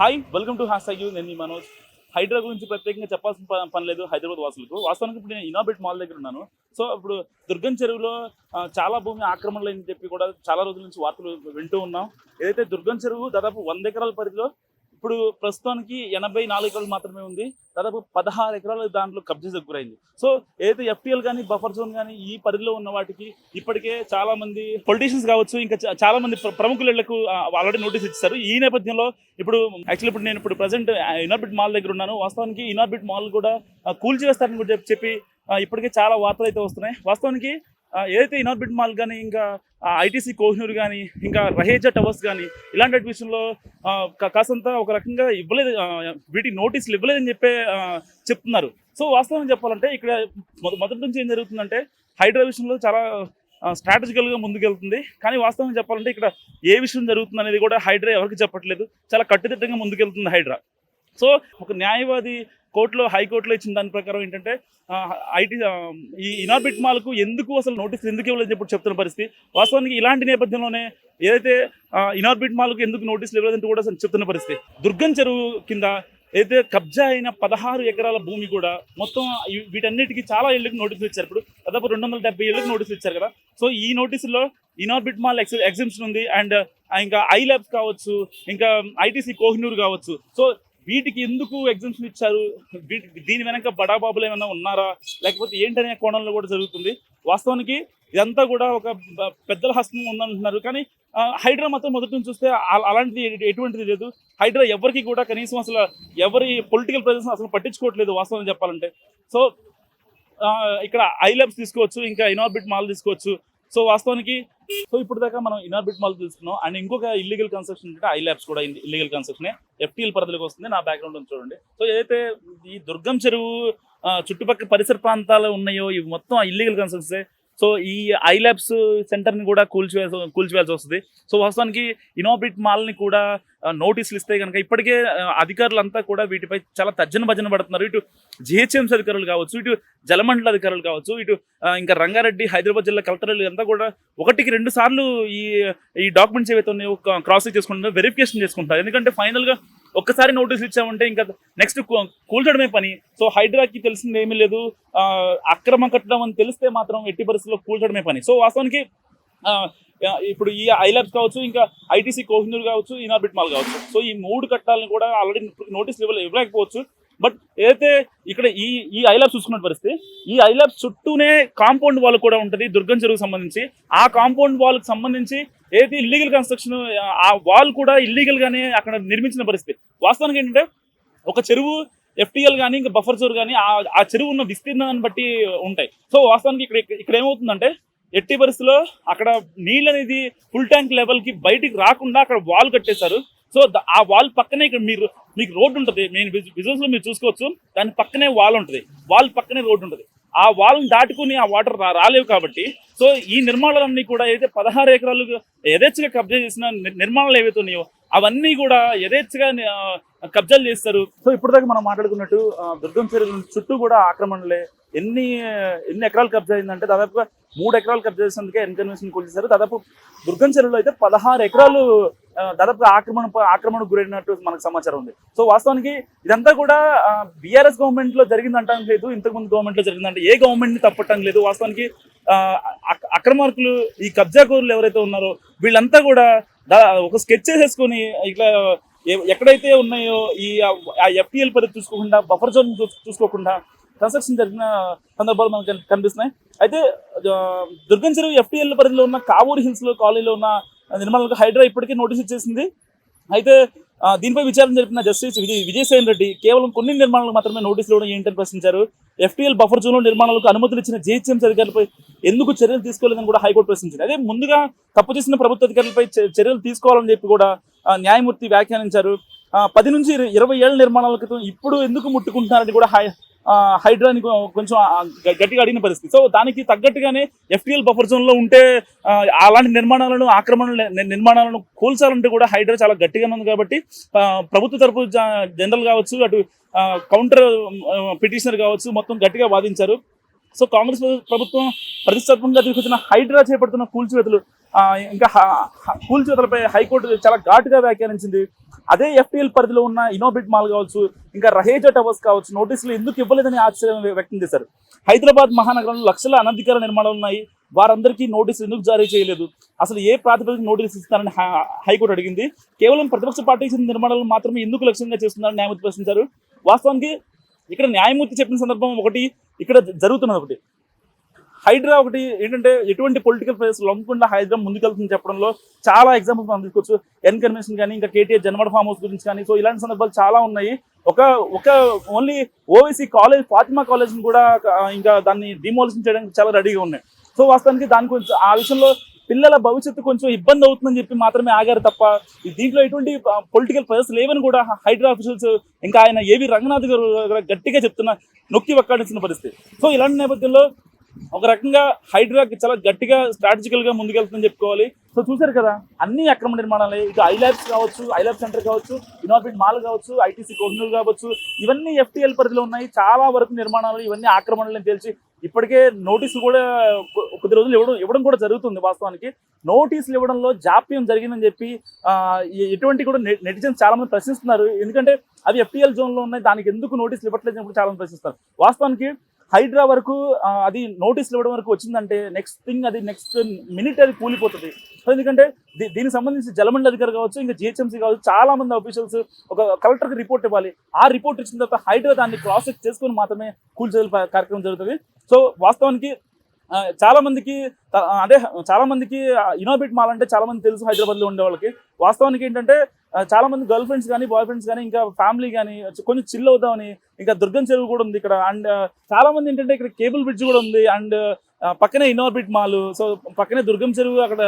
Hi welcome to hash you నేను మీ మనోజ్. హైడ్రా గురించి ప్రత్యేకంగా చెప్పాల్సిన పని లేదు హైదరాబాద్ వాసులకు. వాస్తవానికి ఇప్పుడు నేను ఇన్నోబెట్ మాల్ దగ్గర ఉన్నాను. సో ఇప్పుడు దుర్గం చెరువులో చాలా భూమి ఆక్రమణలు అని చెప్పి కూడా చాలా రోజుల నుంచి వార్తలు వింటూ ఉన్నాం. ఏదైతే దుర్గం చెరువు దాదాపు వంద ఎకరాల పరిధిలో ఇప్పుడు ప్రస్తుతానికి ఎనభై నాలుగు ఎకరాలు మాత్రమే ఉంది. దాదాపు పదహారు ఎకరాలు దాంట్లో కబ్జా గురైంది. సో ఏదైతే ఎఫ్టీఎల్ కానీ బఫర్ జోన్ కానీ ఈ పరిధిలో ఉన్న వాటికి ఇప్పటికే చాలా మంది పొలిటీషియన్స్ కావచ్చు ఇంకా చాలా మంది ప్ర- ప్రముఖులకు ఆల్రెడీ నోటీస్ ఇచ్చారు ఈ నేపథ్యంలో ఇప్పుడు యాక్చువల్లీ ఇప్పుడు నేను ఇప్పుడు ప్రజెంట్ ఇనార్బిట్ మాల్ దగ్గర ఉన్నాను. వాస్తవానికి ఇనార్బిట్ మాల్ కూడా కూల్చివేస్తారని కూడా చెప్పి- చెప్పి ఇప్పటికే చాలా వార్తలు అయితే వస్తున్నాయి. వాస్తవానికి ఏదైతే ఇనార్బిట్ మాల్ కానీ ఇంకా ఐటీసీ కోహినూర్ కానీ ఇంకా రహేజా టవర్స్ కానీ ఇలాంటి విషయంలో కాసంత ఒక రకంగా ఇవ్వలేదు వీటికి నోటీసులు ఇవ్వలేదని చెప్పే చెప్తున్నారు. సో వాస్తవం చెప్పాలంటే ఇక్కడ మొద- మొదటి నుంచి ఏం జరుగుతుందంటే హైడ్రా విషయంలో చాలా స్ట్రాటజికల్గా ముందుకెళ్తుంది. కానీ వాస్తవం చెప్పాలంటే ఇక్కడ ఏ విషయం జరుగుతుంది అనేది కూడా హైడ్రా ఎవరికి చెప్పట్లేదు. చాలా కట్టుదిట్టంగా ముందుకెళ్తుంది హైడ్రా. సో ఒక న్యాయవాది కోర్టులో హైకోర్టులో ఇచ్చిన దాని ప్రకారం ఏంటంటే ఐటీ ఈ ఇనార్బిట్ మాల్కు ఎందుకు అసలు నోటీస్ ఎందుకు ఇవ్వలేదు చెప్పి చెప్తున్న పరిస్థితి. వాస్తవానికి ఇలాంటి నేపథ్యంలోనే ఏదైతే ఇనార్బిట్ మాల్కు ఎందుకు నోటీసులు ఇవ్వలేదంటూ కూడా చెప్తున్న పరిస్థితి. దుర్గం చెరువు కింద ఏదైతే కబ్జా అయిన పదహారు ఎకరాల భూమి కూడా మొత్తం వీటన్నిటికీ చాలా ఇళ్ళకి నోటీసులు ఇచ్చారు. ఇప్పుడు దాదాపు రెండు వందల డెబ్బై ఏళ్ళకి నోటీసులు ఇచ్చారు కదా. సో ఈ నోటీసులో ఇనార్బిట్ మాల్ ఎక్స్ ఎగ్జిబిషన్ ఉంది. అండ్ ఇంకా ఐ ల్యాబ్స్ కావచ్చు ఇంకా ఐటీసీ కోహినూర్ కావచ్చు. సో వీటికి ఎందుకు ఎగ్జామ్షన్ ఇచ్చారు? దీని వెనక బడాబాబులు ఏమైనా ఉన్నారా? లేకపోతే ఏంటనే కోణంలో కూడా జరుగుతుంది. వాస్తవానికి ఇదంతా కూడా ఒక పెద్దల హస్తం ఉందంటున్నారు. కానీ హైడ్రా మాత్రం మొదటి నుంచి చూస్తే అలాంటిది ఎటువంటిది లేదు. హైడ్రా ఎవరికి కూడా కనీసం అసలు ఎవరి పొలిటికల్ ప్రజెన్స్ అసలు పట్టించుకోవట్లేదు వాస్తవం చెప్పాలంటే. సో ఇక్కడ ఐ ల్యాబ్స్ తీసుకోవచ్చు ఇంకా ఇనోబిట్ మాల్ తీసుకోవచ్చు. సో వాస్తవానికి సో ఇప్పుడు దాకా మనం ఇనార్బిట్ మాల్ తెలుసుకున్నాం. అండ్ ఇంకొక ఇల్లీగల్ కన్స్ట్రక్షన్ అంటే ఐ ల్యాబ్స్ కూడా ఇల్లీగల్ కన్స్ట్రక్షన్ ఎఫ్టీఎల్ పరిధిలోకి వస్తుంది. నా బ్యాక్గ్రౌండ్ చూడండి. సో ఏదైతే ఈ దుర్గం చెరువు చుట్టుపక్కల పరిసర ప్రాంతాలు ఉన్నాయో ఇవి మొత్తం ఇల్లీగల్ కన్స్ట్రక్షన్సే సో ఈ ఐ ల్యాబ్స్ సెంటర్ని కూడా కూల్చివే కూల్చివేయాల్సి వస్తుంది. సో వాస్తవానికి ఇనోబిట్ మాల్ని కూడా నోటీసులు ఇస్తే కనుక ఇప్పటికే అధికారులంతా కూడా వీటిపై చాలా తర్జన భజన పడుతున్నారు. ఇటు జిహెచ్ఎంసీ అధికారులు కావచ్చు ఇటు జలమండల అధికారులు కావచ్చు ఇటు ఇంకా రంగారెడ్డి హైదరాబాద్ జిల్లా కలెక్టర్లు అంతా కూడా ఒకటికి రెండు సార్లు ఈ ఈ డాక్యుమెంట్స్ ఏవైతే ఉన్నాయో క్రాస్ చెక్ వెరిఫికేషన్ చేసుకుంటారు ఎందుకంటే ఫైనల్గా ఒక్కసారి నోటీసులు ఇచ్చామంటే ఇంకా నెక్స్ట్ కూల్చడమే పని. సో హైడ్రాకి తెలిసింది ఏమీ లేదు. అక్రమ కట్టడం అని తెలిస్తే మాత్రం ఎట్టి పరిస్థితుల్లో కూల్చడమే పని. సో వాస్తవానికి ఇప్పుడు ఈ ఐలాబ్స్ కావచ్చు ఇంకా ఐటీసీ కోహినూర్ కావచ్చు ఇనార్బిట్ మాల్ కావచ్చు. సో ఈ మూడు కట్టాలను కూడా ఆల్రెడీ నోటీసులు ఇవ్వలే ఇవ్వలేకపోవచ్చు. బట్ ఏదైతే ఇక్కడ ఈ ఈ ఐలాబ్స్ చూసుకున్న పరిస్థితి ఈ ఐలాబ్స్ చుట్టూనే కాంపౌండ్ వాల్ కూడా ఉంటుంది దుర్గం చెరువుకు సంబంధించి. ఆ కాంపౌండ్ వాల్కి సంబంధించి ఏదైతే ఇల్లీగల్ కన్స్ట్రక్షన్ ఆ వాల్ కూడా ఇల్లీగల్గానే అక్కడ నిర్మించిన పరిస్థితి. వాస్తవానికి ఏంటంటే ఒక చెరువు ఎఫ్టీఎల్ కానీ ఇంకా బఫర్ జోర్ కానీ ఆ ఆ చెరువు ఉన్న విస్తీర్ణాన్ని బట్టి ఉంటాయి. సో వాస్తవానికి ఇక్కడ ఇక్కడ ఏమవుతుందంటే ఎట్టి పరిస్థితిలో అక్కడ నీళ్ళు అనేది ఫుల్ ట్యాంక్ లెవెల్కి బయటికి రాకుండా అక్కడ వాల్ కట్టేశారు. సో ఆ వాల్ పక్కనే ఇక్కడ మీరు మీకు రోడ్డు ఉంటుంది. నేను బిజినెస్లో లో మీరు చూసుకోవచ్చు. దాని పక్కనే వాల్ ఉంటుంది. వాల్ పక్కనే రోడ్డు ఉంటుంది. ఆ వాల్ని దాటుకుని ఆ వాటర్ రాలేవు కాబట్టి సో ఈ నిర్మాణాలన్నీ కూడా ఏదైతే పదహారు ఎకరాలు యథేచ్ఛగా కబ్జా చేసిన నిర్మాణాలు ఏవైతే ఉన్నాయో అవన్నీ కూడా యథేచ్ఛగా కబ్జాలు చేస్తారు. సో ఇప్పుడు దాకా మనం మాట్లాడుకున్నట్టు దుర్గం చెరువు చుట్టూ కూడా ఆక్రమణలే. ఎన్ని ఎన్ని ఎకరాలు కబ్జా అయిందంటే దాదాపుగా మూడు ఎకరాలు కబ్జా చేసినందుకే ఎన్కన్వెన్షన్ కూల్చేశారు దాదాపు దుర్గం చెరువులో అయితే పదహారు ఎకరాలు దాదాపు దాదాపుగా ఆక్రమణ ఆక్రమణకు గురైనట్టు మనకు సమాచారం ఉంది. సో వాస్తవానికి ఇదంతా కూడా బీఆర్ఎస్ గవర్నమెంట్లో జరిగిందంటాం లేదు ఇంతకుముందు గవర్నమెంట్లో జరిగిందంటే ఏ గవర్నమెంట్ని తప్పటం లేదు. వాస్తవానికి అక్రమార్కులు ఈ కబ్జాకోరులు ఎవరైతే ఉన్నారో వీళ్ళంతా కూడా ఒక స్కెచ్ చేసేసుకొని ఇట్లా ఎక్కడైతే ఉన్నాయో ఈ ఆ ఎఫ్టీఎల్ పరిధి చూసుకోకుండా బఫర్ జోన్ చూసుకోకుండా కన్స్ట్రక్షన్ జరిగిన సందర్భాలు మనకు కనిపిస్తున్నాయి. అయితే దుర్గం చెరువు ఎఫ్టీఎల్ పరిధిలో ఉన్న కావూరు హిల్స్లో కాలనీలో ఉన్న నిర్మాణాలకు హైడ్రా ఇప్పటికే నోటీస్ ఇచ్చేసింది. అయితే దీనిపై విచారణ జరిపిన జస్టిస్ విజయ్ విజయసేన్ రెడ్డి కేవలం కొన్ని నిర్మాణాలకు మాత్రమే నోటీసులు ఇవ్వడం ఏంటని ప్రశ్నించారు. ఎఫ్టీఎల్ బఫర్ జోన్లో నిర్మాణాలకు అనుమతులు ఇచ్చిన జిహెచ్ఎంసీ అధికారులపై ఎందుకు చర్యలు తీసుకోలేదని కూడా హైకోర్టు ప్రశ్నించింది. అదే ముందుగా తప్పు చేసిన ప్రభుత్వ అధికారులపై చర్యలు తీసుకోవాలని చెప్పి కూడా న్యాయమూర్తి వ్యాఖ్యానించారు. ఆ, పది నుంచి ఇరవై ఏళ్ళ నిర్మాణాల క్రితం ఇప్పుడు ఎందుకు ముట్టుకుంటున్నారని కూడా హైడ్రాని కొంచెం గట్టిగా అడిగిన పరిస్థితి. సో దానికి తగ్గట్టుగానే ఎఫ్టీఎల్ బఫర్ జోన్లో ఉంటే అలాంటి నిర్మాణాలను ఆక్రమణ నిర్మాణాలను కూల్చాలంటే కూడా హైడ్రా చాలా గట్టిగా ఉంది కాబట్టి ప్రభుత్వ తరపు జనరల్ కావచ్చు అటు కౌంటర్ పిటిషనర్ కావచ్చు మొత్తం గట్టిగా వాదించారు. సో కాంగ్రెస్ ప్రభుత్వం ప్రతిష్టాత్మకంగా తీసుకొచ్చిన హైడ్రా చేపడుతున్న కూల్చివేతలు ఇంకా కూల్చివేతలపై హైకోర్టు చాలా ఘాటుగా వ్యాఖ్యానించింది. అదే ఎఫ్టీఎల్ పరిధిలో ఉన్న ఇనోబిట్ మాల్ కావచ్చు ఇంకా రహేజా టవర్స్ కావచ్చు నోటీసులు ఎందుకు ఇవ్వలేదని ఆశ్చర్యం వ్యక్తం చేశారు. హైదరాబాద్ మహానగరంలో లక్షల అనధికార నిర్మాణాలు ఉన్నాయి. వారందరికీ నోటీసులు ఎందుకు జారీ చేయలేదు? అసలు ఏ ప్రాతిపదిక నోటీసు ఇస్తారని హై- హైకోర్టు అడిగింది. కేవలం ప్రతిపక్ష పార్టీకి చెందిన నిర్మాణాలను మాత్రమే ఎందుకు లక్ష్యంగా చేస్తున్నారని న్యాయమూర్తి ప్రశ్నించారు. వాస్తవానికి ఇక్కడ న్యాయమూర్తి చెప్పిన సందర్భం ఒకటి ఇక్కడ జరుగుతున్నది ఒకటి. హైడ్రా ఒకటి ఏంటంటే ఎటువంటి పొలిటికల్ ప్లేస్ లొంగకుండా హైదరాబాద్ ముందుకెళ్తుంది చెప్పడంలో చాలా ఎగ్జాంపుల్స్ మనం తీసుకోవచ్చు. ఎన్ కన్వెన్షన్ కానీ ఇంకా కేటీఆర్ జన్మడ ఫామ్ హౌస్ గురించి కానీ సో ఇలాంటి సందర్భాలు చాలా ఉన్నాయి. ఒక ఒక only Owaisi college Fatima college కూడా ఇంకా దాన్ని డిమాలిషన్ చేయడానికి చాలా రెడీగా ఉన్నాయి. సో వాస్తవానికి దాని కొంచెం ఆ విషయంలో పిల్లల భవిష్యత్తు కొంచెం ఇబ్బంది అవుతుందని చెప్పి మాత్రమే ఆగారు తప్ప దీంట్లో ఎటువంటి పొలిటికల్ ప్రెజర్స్ లేవని కూడా హైడ్రా ఆఫీషియల్స్ ఇంకా ఆయన ఏవి రంగనాథ్ గారు గట్టిగా చెప్తున్న నొక్కి వక్కాడించిన పరిస్థితి. సో ఇలాంటి నేపథ్యంలో ఒక రకంగా హైడ్రాకి చాలా గట్టిగా స్ట్రాటజికల్గా ముందుకెళ్తుందని చెప్పుకోవాలి. సో చూసారు కదా అన్ని అక్రమ నిర్మాణాలే. ఇటు ఐలాబ్స్ కావచ్చు ఐలాబ్ సెంటర్ కావచ్చు ఇన్నోబిట్ మాల్ కావచ్చు ఐటీసీ కోహినూర్ కావచ్చు ఇవన్నీ ఎఫ్టీఎల్ పరిధిలో ఉన్నాయి. చాలా వరకు నిర్మాణాలు ఇవన్నీ ఆక్రమణలని తెలిసి ఇప్పటికే నోటీసులు కూడా కొద్ది రోజులు ఇవ్వడం ఇవ్వడం కూడా జరుగుతుంది వాస్తవానికి. నోటీసులు ఇవ్వడంలో జాప్యం జరిగిందని చెప్పి ఎటువంటి కూడా నెటిజన్స్ చాలా మంది ప్రశ్నిస్తున్నారు. ఎందుకంటే అవి ఎఫ్టీఎల్ జోన్లో ఉన్నాయి. దానికి ఎందుకు నోటీసులు ఇవ్వట్లేదు అని కూడా చాలా మంది ప్రశ్నిస్తారు వాస్తవానికి హైడ్రా వరకు అది నోటీసులు ఇవ్వడం వరకు వచ్చిందంటే నెక్స్ట్ థింగ్ అది నెక్స్ట్ మినిట్ అది కూలిపోతుంది. సో ఎందుకంటే దీ- దీనికి సంబంధించి జలమండలి అధికారి కావచ్చు ఇంకా జిహెచ్ఎంసీ కావచ్చు చాలా మంది ఆఫీషియల్స్ ఒక కలెక్టర్కి రిపోర్ట్ ఇవ్వాలి. ఆ రిపోర్ట్ ఇచ్చిన తర్వాత హైడ్రా దాన్ని క్రాస్ చెక్ చేసుకొని మాత్రమే కూల్చేయాలి కార్యక్రమం జరుగుతుంది. సో వాస్తవానికి చాలా మందికి అదే చాలా మందికి ఇనోబిట్ మాల్ అంటే చాలా మంది తెలుసు హైదరాబాద్లో ఉండే వాళ్ళకి. వాస్తవానికి ఏంటంటే చాలా మంది గర్ల్ ఫ్రెండ్స్ కానీ బాయ్ ఫ్రెండ్స్ కానీ ఇంకా ఫ్యామిలీ కానీ కొంచెం చిల్ అవుదామని ఇంకా దుర్గం చెరువు కూడా ఉంది ఇక్కడ. అండ్ చాలా మంది ఏంటంటే ఇక్కడ కేబుల్ బ్రిడ్జ్ కూడా ఉంది. అండ్ పక్కనే ఇన్నోర్బిట్ మాల్. సో పక్కనే దుర్గం చెరువు అక్కడ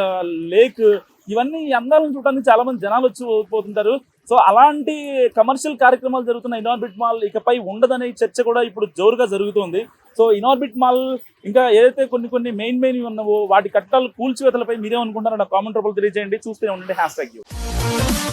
లేక్ ఇవన్నీ అందాలను చూడడానికి చాలా మంది జనాలు వచ్చి పోతుంటారు. సో అలాంటి కమర్షియల్ కార్యక్రమాలు జరుగుతున్న ఇనార్బిట్ మాల్ ఇకపై ఉండదనే చర్చ కూడా ఇప్పుడు జోరుగా జరుగుతుంది. సో ఇనార్బిట్ మాల్ ఇంకా ఏదైతే కొన్ని కొన్ని మెయిన్ మెయిన్ ఉన్నావో వాటి కట్టాలు కూల్చివేతలపై మీరేమనుకుంటారో నా కామెంట్ రూపంలో తెలియజేయండి. చూస్తూనే ఉండండి. Hash tag